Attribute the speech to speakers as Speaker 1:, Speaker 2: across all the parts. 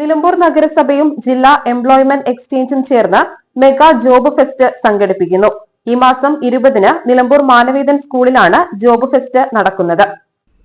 Speaker 1: നിലമ്പൂർ നഗരസഭയും ജില്ലാ എംപ്ലോയ്മെന്റ് എക്സ്ചേഞ്ചും ചേർന്ന് മെഗാ ജോബ് ഫെസ്റ്റ് സംഘടിപ്പിക്കുന്നു. ഈ മാസം ഇരുപതിന് നിലമ്പൂർ മാനവേദൻ സ്കൂളിലാണ് ജോബ് ഫെസ്റ്റ് നടക്കുന്നത്.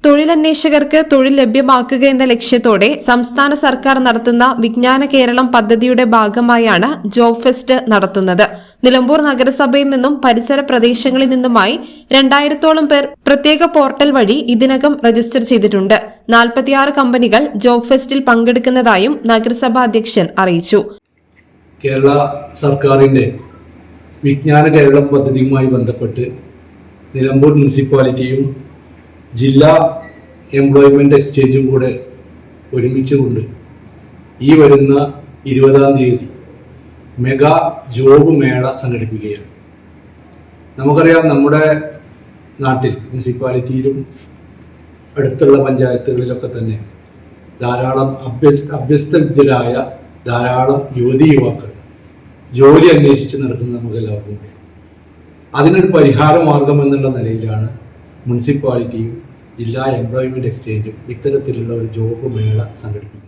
Speaker 2: തൊഴിലന്വേഷകർക്ക് തൊഴിൽ ലഭ്യമാക്കുക എന്ന ലക്ഷ്യത്തോടെ സംസ്ഥാന സർക്കാർ നടത്തുന്ന വിജ്ഞാന കേരളം പദ്ധതിയുടെ ഭാഗമായാണ് ജോബ് ഫെസ്റ്റ് നടത്തുന്നത്. നിലമ്പൂർ നഗരസഭയിൽ നിന്നും പരിസര പ്രദേശങ്ങളിൽ നിന്നുമായി രണ്ടായിരത്തോളം പേർ പ്രത്യേക പോർട്ടൽ വഴി ഇതിനകം രജിസ്റ്റർ ചെയ്തിട്ടുണ്ട്. നാൽപ്പത്തിയാറ് കമ്പനികൾ ജോബ് ഫെസ്റ്റിൽ പങ്കെടുക്കുന്നതായും നഗരസഭാ അധ്യക്ഷൻ അറിയിച്ചു.
Speaker 3: കേരള സർക്കാരിന്റെ വിജ്ഞാന കേരളം പദ്ധതിയുമായി ബന്ധപ്പെട്ട് നിലമ്പൂർ മുനിസിപ്പാലിറ്റിയും ജില്ലാ എംപ്ലോയ്മെന്റ് എക്സ്ചേഞ്ചും കൂടെ ഒരുമിച്ചുകൊണ്ട് ഈ വരുന്ന ഇരുപതാം തീയതി മെഗാ ജോബ് മേള സംഘടിപ്പിക്കുകയാണ്. നമുക്കറിയാം നമ്മുടെ നാട്ടിൽ മുനിസിപ്പാലിറ്റിയിലും അടുത്തുള്ള പഞ്ചായത്തുകളിലൊക്കെ തന്നെ ധാരാളം അഭ്യ അഭ്യസ്തവിദ്യരായ ധാരാളം യുവതി യുവാക്കൾ ജോലി അന്വേഷിച്ച് നടക്കുന്നത് നമുക്ക് എല്ലാവർക്കും അതിനൊരു പരിഹാര മാർഗം എന്നുള്ള നിലയിലാണ് മുനിസിപ്പാലിറ്റിയും ജില്ലാ എംപ്ലോയ്മെന്റ് എക്സ്ചേഞ്ചും ഇത്തരത്തിലുള്ള ഒരു ജോബ് മേള സംഘടിപ്പിക്കുന്നു.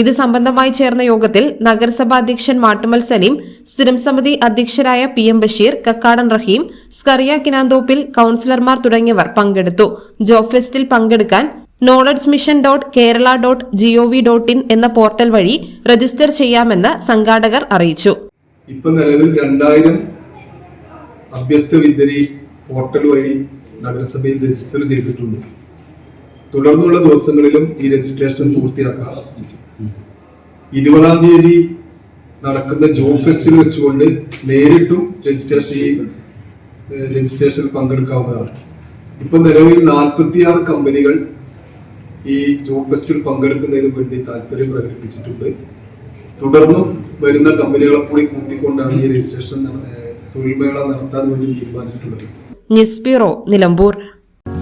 Speaker 2: ഇത് സംബന്ധമായി ചേർന്ന യോഗത്തിൽ നഗരസഭാ അധ്യക്ഷൻ മാട്ടുമൽ സലീം സ്ഥിരം സമിതി അധ്യക്ഷരായ പി എം ബഷീർ കക്കാടൻ റഹീം സ്കറിയ കിനാന്തോപ്പിൽ കൌൺസിലർമാർ തുടങ്ങിയവർ പങ്കെടുത്തു. ജോബ് ഫെസ്റ്റിൽ പങ്കെടുക്കാൻ knowledge mission dot Kerala dot GOV dot in എന്ന പോർട്ടൽ വഴി രജിസ്റ്റർ ചെയ്യാമെന്ന് സംഘാടകർ അറിയിച്ചു.
Speaker 4: ഇപ്പൊ നിലവിൽ രണ്ടായിരം അഭ്യസ്ത വിദ്യരി പോർട്ടൽ വഴി നഗരസഭയിൽ രജിസ്റ്റർ ചെയ്തിട്ടുണ്ട്. തുടർന്നുള്ള ദിവസങ്ങളിലും ഈ രജിസ്ട്രേഷൻ പൂർത്തിയാക്കാൻ ഇരുപതാം തീയതി നടക്കുന്ന ജോബ് ഫെസ്റ്റിൽ വെച്ചുകൊണ്ട് നേരിട്ടും രജിസ്ട്രേഷൻ രജിസ്ട്രേഷൻ പങ്കെടുക്കാവുന്നതാണ്. ഇപ്പൊ നിലവിൽ നാൽപ്പത്തിയാറ് കമ്പനികൾ ഈ ജോബ് ഫെസ്റ്റിൽ പങ്കെടുക്കുന്നതിന് വേണ്ടി താല്പര്യം പ്രകടിപ്പിച്ചിട്ടുണ്ട്. തുടർന്നും വരുന്ന കമ്പനികളെ കൂടി കൂട്ടിക്കൊണ്ടാണ് ഈ രജിസ്ട്രേഷൻ തൊഴിൽ മേള തൊഴിൽമേള നടത്താൻ വേണ്ടി തീരുമാനിച്ചിട്ടുള്ളത്.
Speaker 2: ന്യൂസ് നിലമ്പൂർ.